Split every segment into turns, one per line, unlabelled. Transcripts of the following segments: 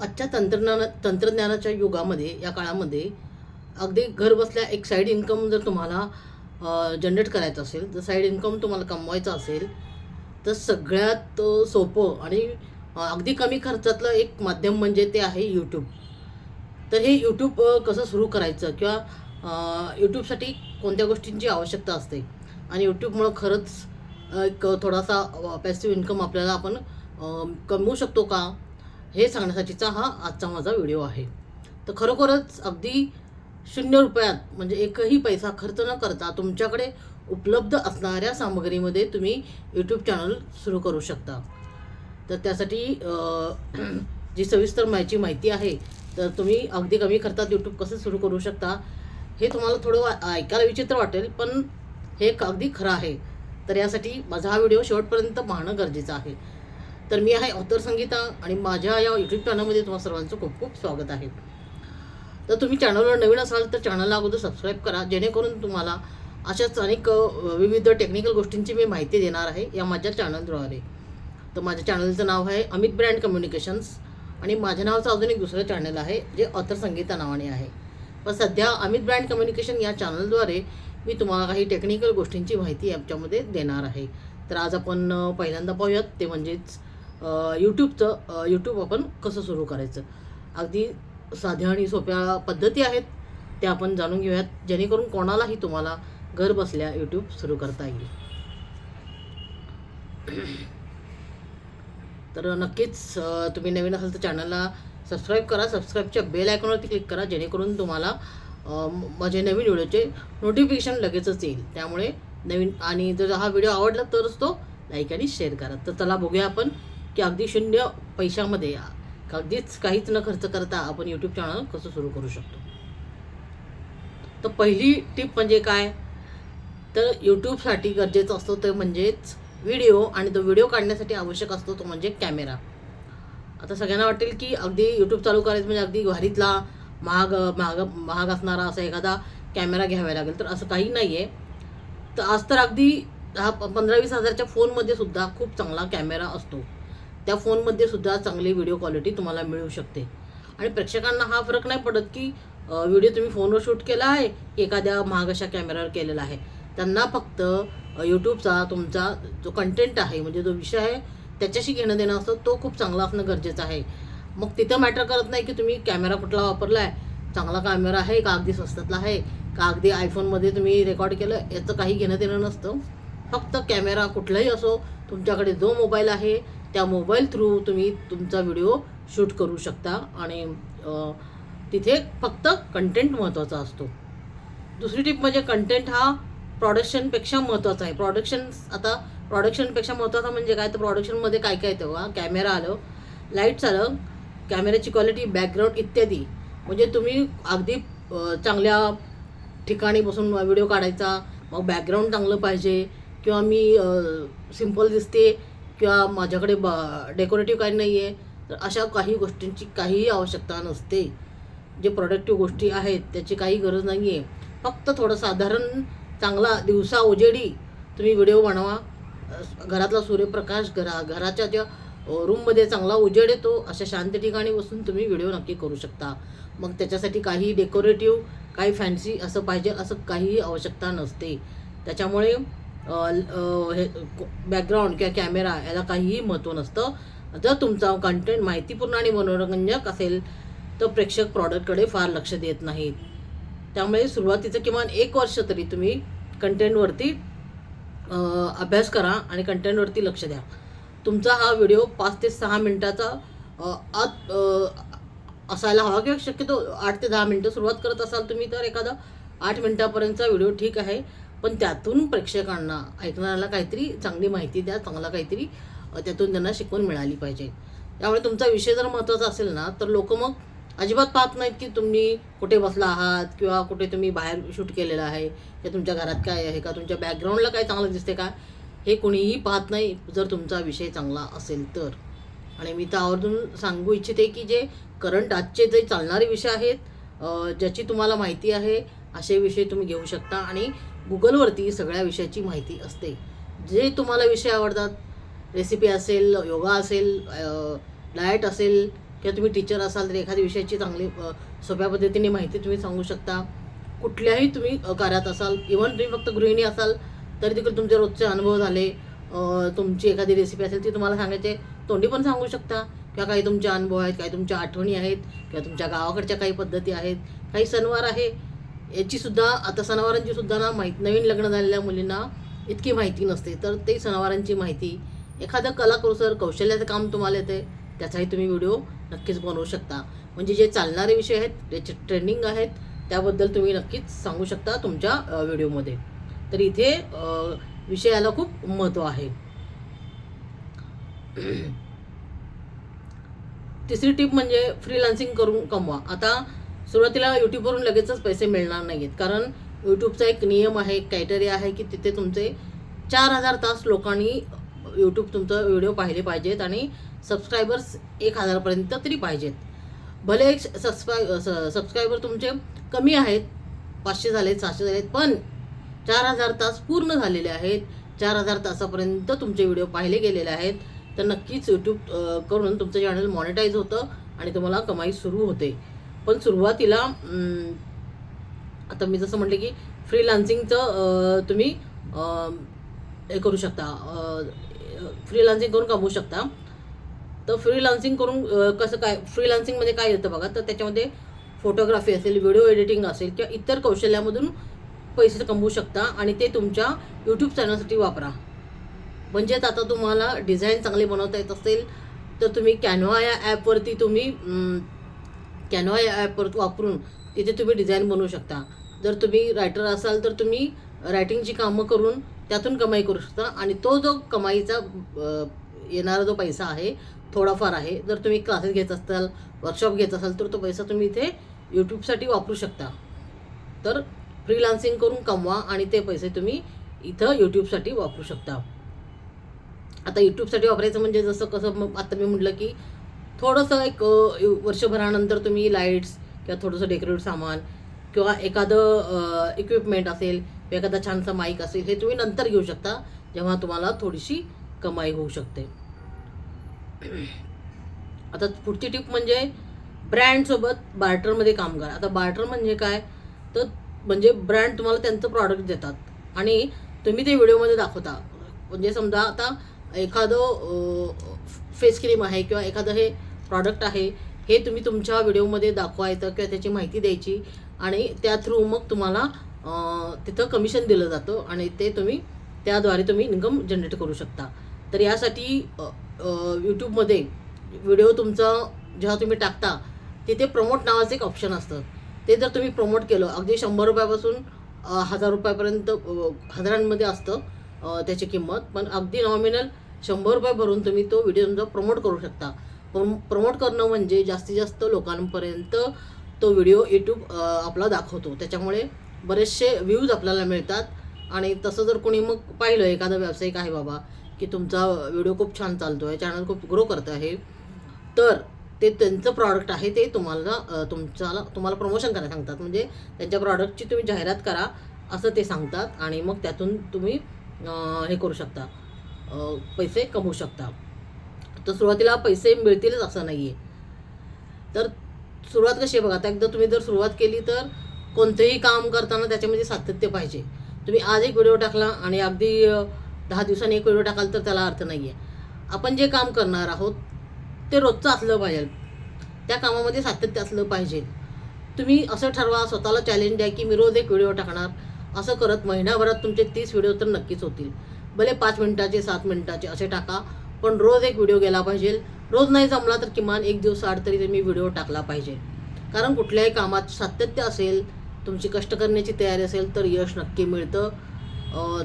आजच्या तंत्रज्ञान तंत्रज्ञानाच्या युगामध्ये या काळामध्ये अगदी घरबसल्या एक साईड इन्कम जर तुम्हाला जनरेट करायचं असेल तर साईड इन्कम तुम्हाला कमवायचं असेल तर सगळ्यात सोपं आणि अगदी कमी खर्चातलं एक माध्यम म्हणजे ते आहे यूट्यूब तर हे यूट्यूब कसं सुरू करायचं किंवा यूट्यूबसाठी कोणत्या गोष्टींची आवश्यकता असते? आणि यूट्यूबमुळं खरंच एक थोडासा पॅसिव्ह इन्कम आपल्याला आपण कमवू शकतो का? हे सांगण्यासाठीचा हा आजचा माझा व्हिडिओ आहे. तर खरोखरच अगदी शून्य रुपयात म्हणजे एकही पैसा खर्च न करता तुमच्याकडे उपलब्ध असणाऱ्या सामग्रीमध्ये तुम्ही यूट्यूब चॅनल सुरू करू शकता. तर त्यासाठी जी सविस्तर माहिती माहिती आहे तर तुम्ही अगदी कमी खर्चात यूट्यूब कसं सुरू करू शकता हे तुम्हाला थोडं ऐकायला विचित्र वाटेल पण हे अगदी खरं आहे. तर यासाठी माझा हा व्हिडिओ शेवटपर्यंत पाहणं गरजेचं आहे. तर मी आहे ऑथर संगीता आणि माझ्या या यूट्यूब चॅनलमध्ये तुम्हा सर्वांचं खूप खूप स्वागत आहे. तर तुम्ही चॅनलवर नवीन असाल तर चॅनलला अगोदर सबस्क्राईब करा जेणेकरून तुम्हाला अशाच अनेक विविध टेक्निकल गोष्टींची मी माहिती देणार आहे या माझ्या चॅनलद्वारे तर माझ्या चॅनलचं नाव आहे अमित ब्रँड कम्युनिकेशन्स आणि माझ्या नावाचं अजून एक दुसरं चॅनल आहे जे ऑथर संगीता नावाने आहे. पण सध्या अमित ब्रँड कम्युनिकेशन या चॅनलद्वारे मी तुम्हाला काही टेक्निकल गोष्टींची माहिती याच्यामध्ये देणार आहे. तर आज आपण पहिल्यांदा पाहूयात ते म्हणजेच यूट्यूबचं यूट्यूब आपण कसं सुरू करायचं? अगदी साध्या आणि सोप्या पद्धती आहेत. त्या आपण जाणून घेऊयात. जेणेकरून कोणालाही तुम्हाला घर बसल्या यूट्यूब सुरू करता येईल. तर नक्कीच तुम्ही नवीन असाल तर चॅनलला सबस्क्राईब करा. सबस्क्राईबच्या बेल आयकॉनवरती क्लिक करा. जेणेकरून तुम्हाला माझे नवीन व्हिडिओचे नोटिफिकेशन लगेचच येईल. त्यामुळे नवीन आणि जर हा व्हिडिओ आवडला तरच तो लाईक आणि शेअर करा. तर चला बघूया आपण की अगदी शून्य पैशामध्ये अगदीच काहीच न खर्च करता आपण यूट्यूब चॅनल कसं सुरू करू शकतो? तर पहिली टिप म्हणजे काय? तर यूट्यूबसाठी गरजेचं असतो ते म्हणजेच व्हिडिओ आणि तो व्हिडिओ काढण्यासाठी आवश्यक असतो तो म्हणजे कॅमेरा आता सगळ्यांना वाटेल की अगदी यूट्यूब चालू करायचं म्हणजे अगदी घरीतला महाग महाग महाग असणारा असा एखादा कॅमेरा घ्यावा लागेल. तर असं काही नाही आहे तर आज तर अगदी दहा प- पंधरा वीस हजारच्या फोनमध्ये सुद्धा खूप चांगला कॅमेरा असतो. त्या फोनमध्ये सुद्धा चांगली व्हिडिओ क्वालिटी तुम्हाला मिळू शकते. आणि प्रेक्षकांना हा फरक नाही पडत की व्हिडिओ तुम्ही फोनवर शूट केला आहे की एखाद्या महाग अशा कॅमेऱ्यावर केलेला आहे. त्यांना फक्त यूट्यूबचा तुमचा जो कंटेंट आहे म्हणजे जो विषय आहे त्याच्याशी घेणं देणं असतं तो खूप चांगला असणं गरजेचं आहे. मग तिथं मॅटर करत नाही की तुम्ही कॅमेरा कुठला वापरला आहे चांगला कॅमेरा आहे का अगदी स्वस्तातला आहे? का अगदी आयफोनमध्ये तुम्ही रेकॉर्ड केलं? याचं काही घेणं देणं नसतं. फक्त कॅमेरा कुठलाही असो तुमच्याकडे जो मोबाईल आहे त्या मोबाईल थ्रू तुम्ही तुमचा व्हिडिओ शूट करू शकता आणि तिथे फक्त कंटेंट महत्त्वाचा असतो. दुसरी टिप म्हणजे कंटेंट हा प्रॉडक्शनपेक्षा महत्त्वाचा आहे. प्रॉडक्शन आता प्रॉडक्शनपेक्षा महत्त्वाचा म्हणजे काय? तर प्रॉडक्शनमध्ये काय काय तेव्हा कॅमेरा आलं लाईट्स आलं कॅमेऱ्याची क्वालिटी बॅकग्राऊंड इत्यादी. म्हणजे तुम्ही अगदी चांगल्या ठिकाणी बसून व्हिडिओ काढायचा मग बॅकग्राऊंड चांगलं पाहिजे किंवा मी सिंपल दिसते किंवा माझ्याकडे ब डेकोरेटिव्ह काही नाही आहे तर अशा काही गोष्टींची काहीही आवश्यकता नसते. जे प्रोडक्टिव्ह गोष्टी आहेत त्याची काही गरज नाही आहे फक्त थोडं साधारण चांगला दिवसा उजेडी तुम्ही व्हिडिओ बनवा. घरातला सूर्यप्रकाश घरा घराच्या ज्या रूममध्ये चांगला उजेड येतो अशा शांत ठिकाणी बसून तुम्ही व्हिडिओ नक्की करू शकता. मग त्याच्यासाठी काही डेकोरेटिव्ह काही फॅन्सी असं पाहिजे असं काहीही आवश्यकता नसते. त्याच्यामुळे हे बॅकग्राऊंड किंवा कॅमेरा याला काहीही महत्त्व नसतं. जर तुमचा कंटेंट माहितीपूर्ण आणि मनोरंजक असेल तर प्रेक्षक प्रॉडक्टकडे फार लक्ष देत नाहीत. त्यामुळे सुरुवातीचं किमान एक वर्ष तरी तुम्ही कंटेंटवरती अभ्यास करा आणि कंटेंटवरती लक्ष द्या. तुमचा हा व्हिडिओ पाच ते सहा मिनटाचा आत असायला हवा किंवा शक्यतो आठ ते दहा मिनटं सुरुवात करत असाल तुम्ही तर एखादा आठ मिनटापर्यंतचा व्हिडिओ ठीक आहे. पण त्यातून प्रेक्षकांना ऐकणाऱ्याला काहीतरी चांगली माहिती द्या चांगला काहीतरी त्यातून त्यांना शिकवण मिळाली पाहिजे. त्यामुळे तुमचा विषय जर महत्त्वाचा असेल ना तर लोक मग अजिबात पाहत नाहीत की तुम्ही कुठे बसला आहात किंवा कुठे तुम्ही बाहेर शूट केलेलं आहे किंवा तुमच्या घरात काय आहे का तुमच्या बॅकग्राऊंडला काय चांगलं दिसते का हे कोणीही पाहत नाही जर तुमचा विषय चांगला असेल तर. आणि मी तर आवर्जून सांगू इच्छिते की जे करंट आजचे जे चालणारे विषय आहेत ज्याची तुम्हाला माहिती आहे असे विषय तुम्ही घेऊ शकता आणि गुगलवरती सगळ्या विषयाची माहिती असते. जे तुम्हाला विषय आवडतात रेसिपी असेल योगा असेल डाएट असेल किंवा तुम्ही टीचर असाल तर एखाद्या विषयाची चांगली सोप्या पद्धतीने माहिती तुम्ही सांगू शकता. कुठल्याही तुम्ही कार्यात असाल इव्हन तुम्ही फक्त गृहिणी असाल तरी देखील तुमचे रोजचे अनुभव झाले तुमची एखादी रेसिपी असेल ती तुम्हाला सांगायचे तोंडी पण सांगू शकता. किंवा काही तुमचे अनुभव आहेत काही तुमच्या आठवणी आहेत किंवा तुमच्या गावाकडच्या काही पद्धती आहेत काही सणवार आहे याची सुद्धा आता सणावारांची सुद्धा ना माहीत नवीन लग्न झालेल्या मुलींना इतकी माहिती नसते. तर ते सणावारांची माहिती एखादं कलाकुसर कौशल्याचं काम तुम्हाला येते त्याचाही तुम्ही व्हिडिओ नक्कीच बनवू शकता. म्हणजे जे चालणारे विषय आहेत त्याचे ट्रेंडिंग आहेत त्याबद्दल तुम्ही नक्कीच सांगू शकता तुमच्या व्हिडिओमध्ये. तर इथे विषयाला खूप महत्त्व आहे. तिसरी टीप म्हणजे फ्रीलान्सिंग करून कमवा. आता सुरुवातीला यूट्यूबवरून लगेचच पैसे मिळणार नाहीत. कारण यूट्यूबचा एक नियम आहे एक क्रायटेरिया आहे की तिथे तुमचे चार हजार तास लोकांनी यूट्यूब तुमचं व्हिडिओ पाहिले पाहिजेत आणि सबस्क्रायबर्स एक हजारपर्यंत तरी पाहिजेत. भले एक सबस्क्राय सबस्क्रायबर तुमचे कमी आहेत पाचशे झालेत सहाशे झालेत पण चार हजार तास पूर्ण झालेले आहेत चार हजार तासापर्यंत तुमचे व्हिडिओ पाहिले गेलेले आहेत तर नक्कीच यूट्यूब करून तुमचं चॅनल मॉनिटाईज होतं आणि तुम्हाला कमाई सुरू होते. पण सुरुवातीला आता मी जसं म्हटलं की फ्रीलान्सिंगचं तुम्ही हे करू शकता. फ्रीलान्सिंग करून कमवू शकता. तर फ्रीलान्सिंग करून कसं काय फ्रीलान्सिंगमध्ये काय येतं बघा तर त्याच्यामध्ये फोटोग्राफी असेल व्हिडिओ एडिटिंग असेल किंवा इतर कौशल्यामधून पैसे कमवू शकता आणि ते तुमच्या यूट्यूब चॅनलसाठी वापरा. म्हणजेच आता तुम्हाला डिझाईन चांगली बनवता येत असेल तर तुम्ही कॅनवा या ॲपवरती तुम्ही कॅनवा या ॲपवर वापरून तिथे तुम्ही डिझाईन बनवू शकता. जर तुम्ही रायटर असाल तर तुम्ही रायटिंगची कामं करून त्यातून कमाई करू शकता आणि तो जो कमाईचा येणारा जो पैसा आहे थोडाफार आहे जर तुम्ही क्लासेस घेत असाल वर्कशॉप घेत असाल तर तो पैसा तुम्ही इथे यूट्यूबसाठी वापरू शकता. तर फ्रीलान्सिंग करून कमवा आणि ते पैसे तुम्ही इथं यूट्यूबसाठी वापरू शकता. आता यूट्यूबसाठी वापरायचं म्हणजे जसं कसं मग आता मी म्हटलं की थोडंसं एक वर्षभरानंतर तुम्ही लाईट्स किंवा थोडंसं डेकोरेट सामान किंवा एखादं इक्विपमेंट असेल किंवा एखादा छानसा माईक असेल हे तुम्ही नंतर घेऊ शकता जेव्हा तुम्हाला थोडीशी कमाई होऊ शकते. आता पुढची टिप म्हणजे ब्रँडसोबत बार्टरमध्ये काम करा. आता बार्टर म्हणजे काय? तर म्हणजे ब्रँड तुम्हाला त्यांचं प्रॉडक्ट देतात. आणि तुम्ही ते व्हिडिओमध्ये दाखवता. म्हणजे समजा आता एखादं फेस क्रीम आहे किंवा एखादं हे प्रॉडक्ट आहे हे तुम्ही तुमच्या व्हिडिओमध्ये दाखवायचं किंवा त्याची माहिती द्यायची आणि त्या थ्रू मग तुम्हाला तिथं कमिशन दिलं जातं आणि ते तुम्ही त्याद्वारे तुम्ही इन्कम जनरेट करू शकता. तर यासाठी यूट्यूबमध्ये व्हिडिओ तुमचा जेव्हा तुम्ही टाकता तिथे प्रमोट नावाचं एक ऑप्शन असतं. ते जर तुम्ही प्रमोट केलं अगदी शंभर रुपयापासून हजार रुपयापर्यंत हजारांमध्ये असतं त्याची किंमत. पण अगदी नॉमिनल शंभर रुपये भरून तुम्ही तो व्हिडिओ तुमचा प्रमोट करू शकता. प्रमोट करणं म्हणजे जास्तीत जास्त लोकांपर्यंत तो व्हिडिओ यूट्यूब आपला दाखवतो. त्याच्यामुळे बरेचसे व्ह्यूज आपल्याला मिळतात. आणि तसं जर कोणी मग पाहिलं एखादा व्यावसायिक आहे बाबा की तुमचा व्हिडिओ खूप छान चालतो आहे चॅनल खूप ग्रो करत आहे तर ते त्यांचं प्रॉडक्ट आहे ते तुम्हाला तुमच्याला तुम्हाला प्रमोशन करायला सांगतात. म्हणजे त्यांच्या प्रॉडक्टची तुम्ही जाहिरात करा असं ते सांगतात. आणि मग त्यातून तुम्ही हे करू शकता. पैसे कमवू शकता. तर सुरुवातीला पैसे मिळतीलच असं नाही आहे तर सुरुवात कशी आहे बघा आता एकदा तुम्ही जर सुरुवात केली तर कोणतंही काम करताना त्याच्यामध्ये सातत्य पाहिजे. तुम्ही आज एक व्हिडिओ टाकला आणि अगदी दहा दिवसांनी एक व्हिडिओ टाकाल तर त्याला अर्थ नाही आहे आपण जे काम करणार आहोत ते रोजचं असलं पाहिजे. त्या कामामध्ये सातत्य असलं पाहिजे. तुम्ही असं ठरवा स्वतःला चॅलेंज द्या की मी रोज एक व्हिडिओ टाकणार. असं करत महिनाभरात तुमचे तीस व्हिडिओ तर नक्कीच होतील. भले पाच मिनिटाचे सात मिनिटाचे असे टाका. पण रोज एक व्हिडिओ गेला पाहिजे. रोज नाही जमला तर किमान एक दिवस आड तरी तुम्ही व्हिडिओ टाकला पाहिजे. कारण कुठल्याही कामात सातत्य असेल तुमची कष्ट करण्याची तयारी असेल तर यश नक्की मिळतं.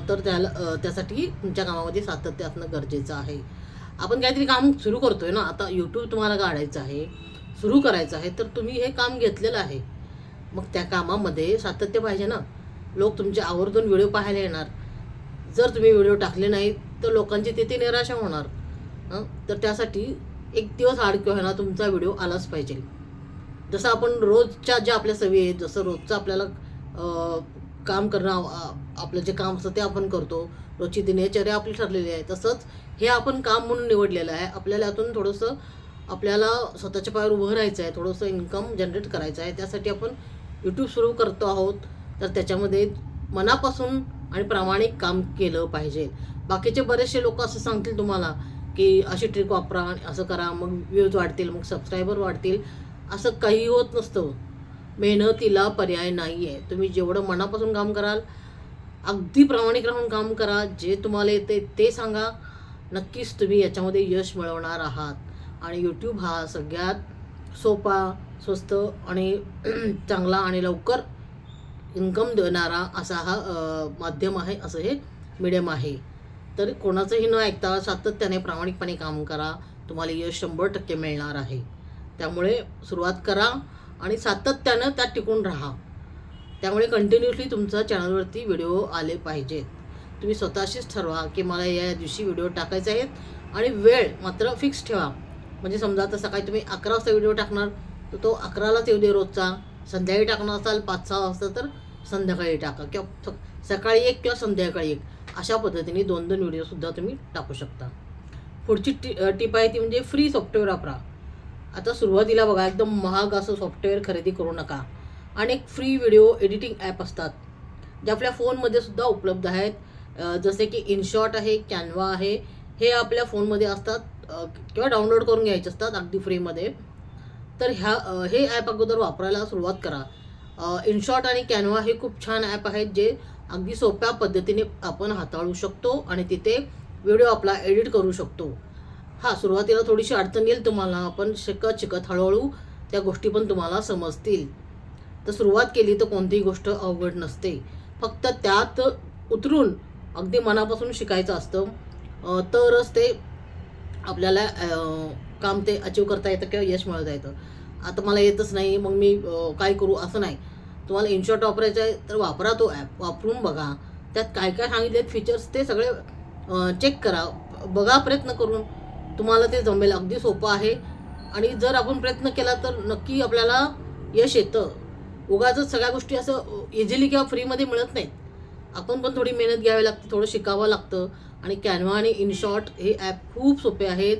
तर त्याला त्यासाठी तुमच्या कामामध्ये सातत्य असणं गरजेचं आहे. आपण काहीतरी काम सुरू करतोय ना आता यूट्यूब तुम्हाला काढायचं आहे सुरू करायचं आहे तर तुम्ही हे काम घेतलेलं आहे. मग त्या कामामध्ये सातत्य पाहिजे ना. लोक तुमचे आवर्जून व्हिडिओ पाहायला येणार. जर तुम्ही व्हिडिओ टाकले नाहीत तर लोकांची तिथे निराशा होणार. तर त्यासाठी एक दिवस आड किंवा ना तुमचा व्हिडिओ आलाच पाहिजे. जसं आपण रोजच्या ज्या आपल्या सवयी आहेत जसं रोजचं आपल्याला काम करणं आपलं जे काम असतं ते आपण करतो. रोजची दिनचर्या आपली ठरलेली आहे. तसंच हे आपण काम म्हणून निवडलेलं आहे. आपल्याला यातून थोडंसं आपल्याला स्वतःच्या पायावर उभं राहायचं आहे. थोडंसं इन्कम जनरेट करायचं आहे. त्यासाठी आपण यूट्यूब सुरू करतो आहोत. तर त्याच्यामध्ये मनापासून आणि प्रामाणिक काम केलं पाहिजे. बाकीचे बरेचसे लोक असं सांगतील तुम्हाला की अशी ट्रिक वापरा असं करा मग व्ह्यूज वाढतील मग सबस्क्रायबर वाढतील. असं काही होत नसतं. मेहनतीला पर्याय नाही आहे तुम्ही जेवढं मनापासून काम कराल अगदी प्रामाणिक राहून काम करा. जे तुम्हाला येते ते सांगा. नक्कीच तुम्ही याच्यामध्ये यश मिळवणार आहात. आणि यूट्यूब हा सगळ्यात सोपा स्वस्त आणि चांगला आणि लवकर इन्कम देणारा असा हा माध्यम आहे असं हे मीडियम आहे. तर कोणाचंही न ऐकता सातत्याने प्रामाणिकपणे काम करा. तुम्हाला यश शंभर टक्के मिळणार आहे. त्यामुळे सुरुवात करा आणि सातत्यानं त्यात टिकून राहा. त्यामुळे कंटिन्युअसली तुमचा चॅनलवरती व्हिडिओ आले पाहिजेत. तुम्ही स्वतःशीच ठरवा की मला या दिवशी व्हिडिओ टाकायचे आहेत आणि वेळ मात्र फिक्स ठेवा. म्हणजे समजा आता सकाळी तुम्ही अकरा वाजता व्हिडिओ टाकणार तर तो अकरालाच येऊ दे रोजचा. संध्याकाळी टाकणार असाल पाच सहा वाजता तर संध्याकाळी टाका. किंवा सकाळी एक किंवा संध्याकाळी एक. अशा पद्धतीने दोन दोन व्हिडिओसुद्धा तुम्ही टाकू शकता. पुढची टी टिप आहे ती म्हणजे फ्री सॉफ्टवेअर वापरा. आता सुरुवातीला बघा एकदम महाग असं सॉफ्टवेअर खरेदी करू नका. अनेक फ्री व्हिडिओ एडिटिंग ॲप असतात. जे आपल्या फोनमध्ये सुद्धा उपलब्ध आहेत. जसे की इनशॉट आहे कॅनवा आहे. हे आपल्या फोनमध्ये असतात किंवा डाउनलोड करून घ्यायचे असतात अगदी फ्रीमध्ये तर ह्या हे ॲप अगोदर वापरायला सुरुवात करा. इनशॉट आणि कॅनवा हे खूप छान ॲप आहेत जे अगदी सोप्या पद्धतीने आपण हाताळू शकतो आणि तिथे व्हिडिओ आपला एडिट करू शकतो. हा सुरुवातीला थोडीशी अडचण येईल तुम्हाला. आपण शिकत शिकत हळूहळू त्या गोष्टी पण तुम्हाला समजतील. तर सुरुवात केली तर कोणतीही गोष्ट अवघड नसते. फक्त त्यात उतरून अगदी मनापासून शिकायचं असतं. तरच ते आपल्याला काम ते अचीव करता येतं किंवा यश मिळवता येतं. आता मला येतच नाही मग मी काय करू असं नाही. तुम्हाला इनशॉट वापरायचं आहे तर वापरा तो ॲप वापरून बघा. त्यात काय काय सांगितलेत फीचर्स ते सगळे चेक करा. बघा प्रयत्न करून. तुम्हाला ते जमेल. अगदी सोपं आहे. आणि जर आपण प्रयत्न केला तर नक्की आपल्याला यश येतं. उगाच सगळ्या गोष्टी असं इझिली किंवा फ्रीमध्ये मिळत नाहीत. आपण पण थोडी मेहनत घ्यावी लागते थोडं शिकावं लागतं. आणि कॅनवा आणि इनशॉट हे ॲप खूप सोपे आहेत.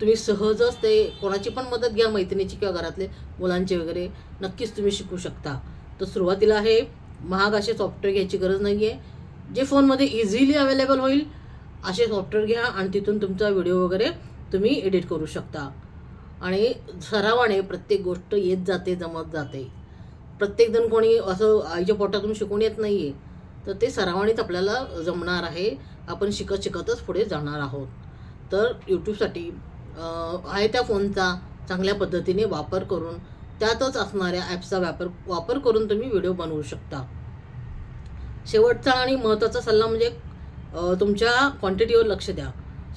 तुम्ही सहजच ते कोणाची पण मदत घ्या मैत्रिणीची किंवा घरातले मुलांचे वगैरे. नक्कीच तुम्ही शिकू शकता. तर सुरुवातीला हे महाग असे सॉफ्टवेअर घ्यायची गरज नाही आहे जे फोनमध्ये इझिली अवेलेबल होईल असे सॉफ्टवेअर घ्या आणि तिथून तुमचा व्हिडिओ वगैरे तुम्ही एडिट करू शकता. आणि सरावाने प्रत्येक गोष्ट येत जाते जमत जाते. प्रत्येकजण कोणी असं आईच्या पोटातून शिकून येत नाही आहे तर ते सरावानेच आपल्याला जमणार आहे. आपण शिकत शिकतच पुढे जाणार आहोत. तर यूट्यूबसाठी आहे त्या फोनचा चांगल्या पद्धतीने वापर करून त्यातच असणाऱ्या ॲप्सचा वापर वापर करून तुम्ही व्हिडिओ बनवू शकता. शेवटचा आणि महत्त्वाचा सल्ला म्हणजे तुमच्या क्वांटिटीवर लक्ष द्या.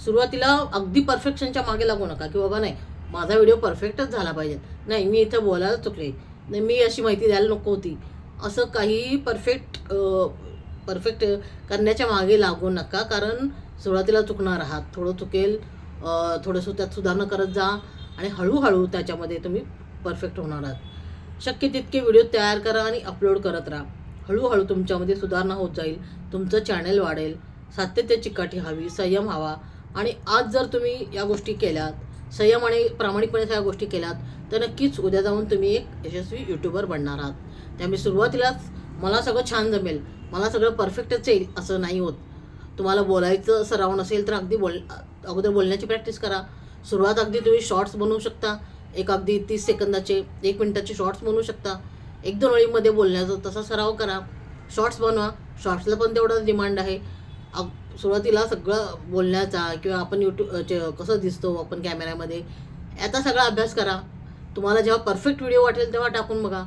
सुरुवातीला अगदी परफेक्शनच्या मागे लागू नका की बाबा नाही माझा व्हिडिओ परफेक्टच झाला पाहिजे नाही मी इथं बोलायला चुकले. नाही मी अशी माहिती द्यायला नको होती. असं काही परफेक्ट परफेक्ट करण्याच्या मागे लागू नका कारण सुरुवातीला चुकणार आहात. थोडं चुकेल थोडंसं त्यात सुधारणा करत जा आणि हळूहळू त्याच्यामध्ये तुम्ही परफेक्ट होणार आहात. शक्य तितके व्हिडिओ तयार करा आणि अपलोड करत राहा. हळूहळू तुमच्यामध्ये सुधारणा होत जाईल. तुमचं चॅनल वाढेल. सातत्याची काठी हवी संयम हवा. आणि आज जर तुम्ही या गोष्टी केल्यात संयम आणि प्रामाणिकपणे सगळ्या गोष्टी केल्यात तर नक्कीच उद्या जाऊन तुम्ही एक यशस्वी यूट्यूबर बनणार आहात. त्यामुळे सुरुवातीलाच मला सगळं छान जमेल. मला सगळं परफेक्टच येईल असं नाही होत. तुम्हाला बोलायचं सराव नसेल तर अगदी बोल अगोदर बोलण्याची प्रॅक्टिस करा. सुरुवात अगदी तुम्ही शॉर्ट्स बनवू शकता. एक अगदी तीस सेकंदाचे एक मिनिटाचे शॉर्ट्स बनवू शकता. एक दोन ओळीमध्ये बोलण्याचा तसा सराव करा. शॉर्ट्स बनवा. शॉर्ट्सला पण तेवढं डिमांड आहे. अग सुरुवातीला सगळं बोलण्याचा किंवा आपण यूट्यूब कसं दिसतो आपण कॅमेऱ्यामध्ये याचा सगळा अभ्यास करा. तुम्हाला जेव्हा परफेक्ट व्हिडिओ वाटेल तेव्हा टाकून बघा.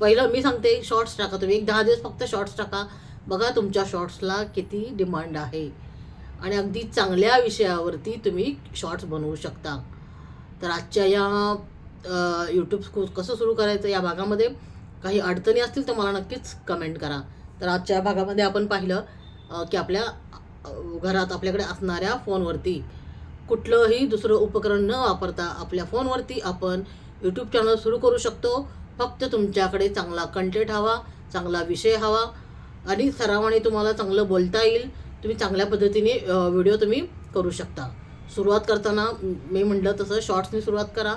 पहिलं मी सांगते शॉर्ट्स टाका तुम्ही. एक दहा दिवस फक्त शॉर्ट्स टाका. बघा तुमच्या शॉर्ट्सला किती डिमांड आहे. आणि अगदी चांगल्या विषयावरती तुम्ही शॉर्ट्स बनवू शकता. तर आजच्या या यूट्यूब कसं सुरू करायचं या भागामध्ये काही अडचणी असतील तर मला नक्कीच कमेंट करा. तर आजच्या या भागामध्ये आपण पाहिलं की आपल्या घरात आपल्याकडे असणाऱ्या फोनवरती कुठलंही दुसरं उपकरण न वापरता आपल्या फोनवरती आपण यूट्यूब चॅनल सुरू करू शकतो. फक्त तुमच्याकडे चांगला कंटेंट हवा चांगला विषय हवा आणि सरावाने तुम्हाला चांगलं बोलता येईल. तुम्ही चांगल्या पद्धतीने व्हिडिओ तुम्ही करू शकता. सुरुवात करताना मी म्हटलं तसं शॉर्ट्सनी सुरुवात करा.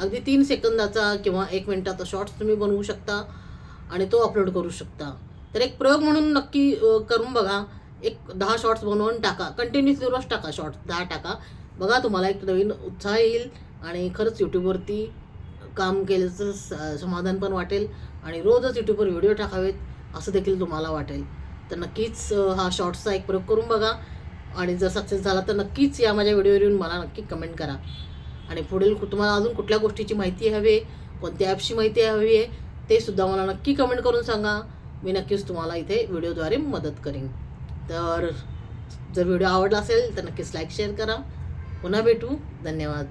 अगदी तीन सेकंदाचा किंवा एक मिनटाचा शॉर्ट्स तुम्ही बनवू शकता आणि तो अपलोड करू शकता. तर एक प्रयोग म्हणून नक्की करून बघा. एक दहा शॉर्ट्स बनवून टाका. कंटिन्युअसली रोज टाका शॉर्ट्स दहा टाका. बघा तुम्हाला एक नवीन उत्साह येईल आणि खरंच यूट्यूबवरती काम केल्याचं स- समाधान पण वाटेल आणि रोजच यूट्यूबवर व्हिडिओ टाकावेत असं देखील तुम्हाला वाटेल. तर नक्कीच हा शॉर्ट्सचा एक प्रयोग करून बघा. आणि जर सक्सेस झाला तर नक्कीच या माझ्या व्हिडिओवर येऊन मला नक्की कमेंट करा. आणि पुढील कु- तुम्हाला अजून कुठल्या गोष्टीची माहिती हवी आहे कोणत्या ॲपची माहिती हवी आहे ते सुद्धा मला नक्की कमेंट करून सांगा. मी नक्कीच तुम्हाला इथे व्हिडिओद्वारे मदत करेन. तर जर व्हिडिओ आवडला असेल तर नक्कीच लाईक शेअर करा. पुन्हा भेटू. धन्यवाद.